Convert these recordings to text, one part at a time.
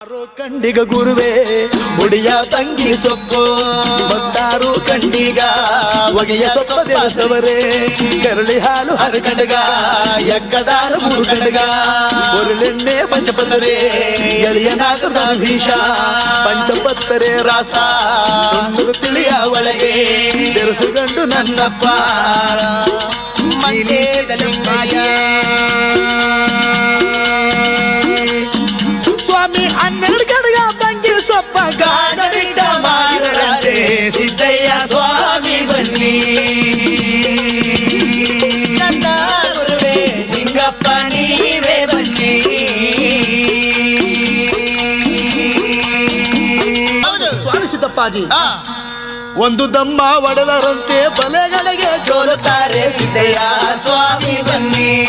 ಆರು ಕಂಡಿಗ ಗುರುವೆ, ಮುಡಿಯ ತಂಗಿ ಸೊಪ್ಪು ಬಂದಾರು ಕಂಡಿಗ, ಒಗೆಯ ಸೊಪ್ಪ ದೇವಸವರೇ ಕರಳಿ ಹಾಲು ಹರಕಂಡಗ ಎಕ್ಕದಾರ ಮೂರು ಕಂಡಗ ಉರುಳೆಣ್ಣೆ ಪಂಚಪತ್ತರೆ ಎಳಿಯನಾಗದ ಭೀಷ ಪಂಚಪತ್ತರೆ ರಾಸ ತಿಳಿಯ ಒಳಗೆ. ಬೆರೆಸುಗಂಡು ನನ್ನಪ್ಪ. ಮಂಡ್ಯದಲ್ಲಿ ಒಂದು ದಮ್ಮ ಒಡೆದರಂತೆ ಬಲೆಗಳಿಗೆ ಸೋಲುತ್ತಾರೆ ಸಿದ್ದಯ್ಯ. ಸ್ವಾಮಿ ಬನ್ನಿ.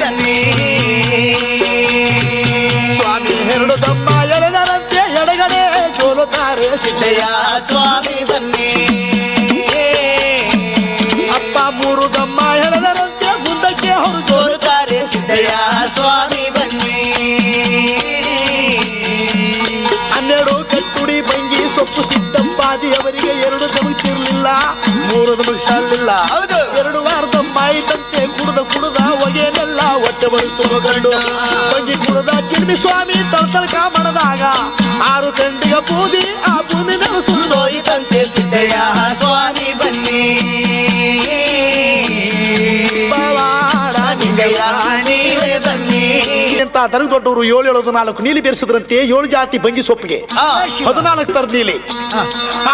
ಬನ್ನಿ. ಸ್ವಾಮಿ ಎರಡು ದಮ್ಮ ಎಳೆದರಂತೆ ಎಡಗಡೆ ಸೋಲುತ್ತಾರೆ ಸಿದ್ದಯ್ಯ. ಸ್ವಾಮಿ ಬನ್ನಿ. ಅಪ್ಪ ಮೂರು ದಮ್ಮ ಎಳೆದರಂತೆ ಮುಂದಕ್ಕೆ ಹೊರಟು. ಸೋಲುತ್ತಾರೆ ಸಿದ್ದಯ್ಯ. ಬಂಗಿ ಸೊಪ್ಪು ಸಿದ್ದಪ್ಪಾಜಿ ಅವರಿಗೆ ಎರಡು ದಮಕ್ಕಿರ್ಲಿಲ್ಲ ಮೂರು ದಮಕ್ಷಲಿಲ್ಲ ಹೌದು. ಎರಡು ವಾರದ ಮಾಯಿತಂತೆ ಕುಡಿದ ಕುಡಿದ ಹೊಗೆನೆಲ್ಲ ಹೊಟ್ಟೆ ಬರುತ್ತು ಕಂಡು ಬಗ್ಗೆ ಕುಡಿದ ಚಿಲ್ಮಿ ಸ್ವಾಮಿ ತಳ್ತಳ್ಕ ಮಾಡದಾಗ ಆರು ಕಂಡಿಗ ಬೂದಿ ಆ ಭೂಮಿ ಸುರಿದು ಹೋಯಿತಂತೆ ಸಿದ್ದಯ್ಯ ಸ್ವಾಮಿ. ದರಗ ದೊಡ್ಡವರು ಏಳು ಏಳು ನಾಲ್ಕು ನೀಲಿ ಬೆರೆಸಿದ್ರಂತೆ ಏಳು ಜಾತಿ ಬಂಗಿ ಸೊಪ್ಪಿಗೆ. ಹದಿನಾಲ್ಕು ತರದ ನೀಲಿ.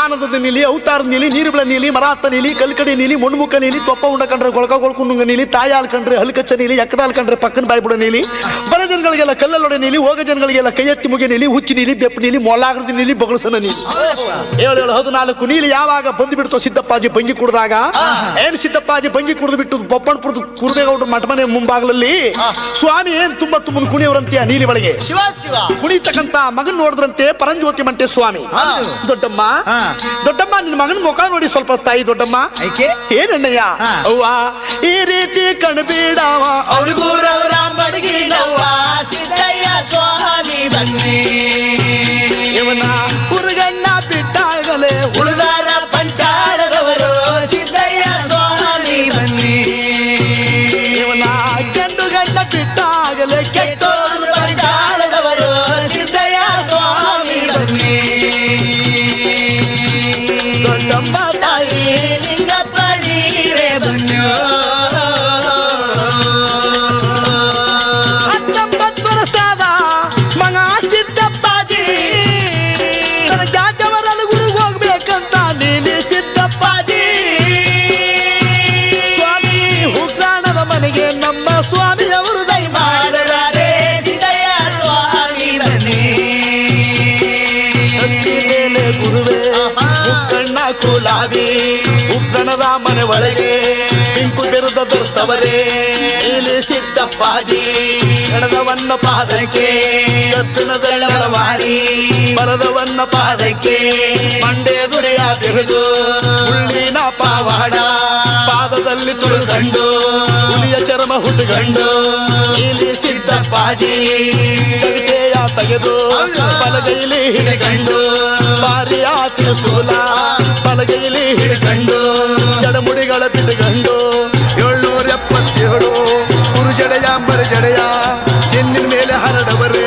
ಆನಂದದ ನೀಲಿ ಅವತಾರದ ನೀಲಿ ನೀರುಗಳ ನೀಲಿ ಮರಾತ ನೀಲಿ ಕಲ್ಕಡಿ ನೀಲಿ ಮುಣ್ಮುಖ ನೀಲಿ ತೊಪ್ಪ ಉಂಡ ಕಂಡ್ರೆ ಗೊಳಕ ಗೊಳ್ಕುಂಡುಂಗ ನೀಲಿ ತಾಯಿ ಕಂಡ್ರೆ ಹಲ್ಕಚ್ಚ ನೀಲಿ ಎಕ್ಕದಾಲ್ ಕಂಡ್ರೆ ಪಕ್ಕನ ಬಾಯ್ಬಿಡ ನೀಲಿ. ಬರ ಜನಗಳಿಗೆಲ್ಲ ಕಲ್ಲಲ್ಲೊಡೆ ನೀಲಿ ಹೋಗ ಜನಗಳಿಗೆಲ್ಲ ಕೈ ಎತ್ತಿ ಮುಗಿ ನೀಲಿ ಹುಚ್ಚಿ ನೀಲಿ ಬೆಪ್ಪ ನೀಲಿ ಮೊಳ್ಳಾಗದ ನೀಲಿ ಬಗಳಸನ ನೀಲಿ. ಏಳು ಏಳು ಹದಿನಾಲ್ಕು ನೀಲಿ ಯಾವಾಗ ಬಂದು ಬಿಡ್ತೋ ಸಿದ್ದಪ್ಪಾಜಿ ಬಂಗಿ ಕುಡ್ದಾಗ? ಏನ್ ಸಿದ್ದಪ್ಪಾಜಿ ಬಂಗಿ ಕುಡಿದು ಬಿಟ್ಟು ಬೊಪ್ಪಣ್ಪುರದ ಕುರುಬೇಗೌಡ್ರ ಮಠಮನೆ ಮುಂಭಾಗದಲ್ಲಿ ಸ್ವಾಮಿ ಏನ್ ತುಂಬಾ ತುಂಬ ಕುಣಿಯವರಂತೆ ನೀಲಿ ಒಳಗೆ ಶಿವ ಶಿವ ಕುಣಿತಕ್ಕಂತ ಮಗನ್ ನೋಡಿದ್ರಂತೆ ಪರಂಜ್ಯೋತಿ ಮಂಟೆ ಸ್ವಾಮಿ ಹೌದು. ದೊಡ್ಡಮ್ಮ ಹಾ. ದೊಡ್ಡಮ್ಮ ನಿನ್ ಮಗನ ಮುಖ ನೋಡಿ ಸ್ವಲ್ಪ ತಾಯಿ ದೊಡ್ಡಮ್ಮ ಏನಣ್ಣಯ್ಯ ಹಾ. ಅವ್ವ ಈ ರೀತಿ ಕಣ್ಬೇಡವ ಮಡಗಿನವ್ವ ಕುಲಾವಿ ಉಗ್ರಣದ ಮನೆ ಒಳಗೆ ಇಂಕು ಬಿರುದ ದೊರ್ತವರೇ. ಇಲ್ಲಿ ಸಿದ್ದಪ್ಪಾಜಿ ಎಡದವನ್ನ ಪಾದಕ್ಕೆ ಬೆಳವಾರಿ ಬರದವನ್ನ ಪಾದಕ್ಕೆ ಮಂಡೆ ದುರೆಯ ಬಿರುದು ಉಳ್ಳಿನ ಪಾವಾಡ. ಪಾದದಲ್ಲಿ ತುಳುಗಂಡು ಹುಲಿಯ ಚರ್ಮ ಹುಟ್ಟುಗಂಡು. ಇಲ್ಲಿ ಸಿದ್ದಪ್ಪಾಜಿ ತೆಗೆದು ಬಲಗೈಲಿ ಹಿಡಿಗಂಡು. ಬಾರಿಯ ತಿರುಸೂಲ ಬಲಗೈಲಿ ಹಿಡಿಕೊಂಡು ಜಡಮುಡಿಗಳ ಬಿಡುಗಂಡು ಏಳ್ನೂರ ಎಪ್ಪತ್ತೇಳು ಕುರುಜಡೆಯ ಮರುಜಡೆಯ ನಿನ್ನಿನ ಮೇಲೆ ಹರಡವರೇ.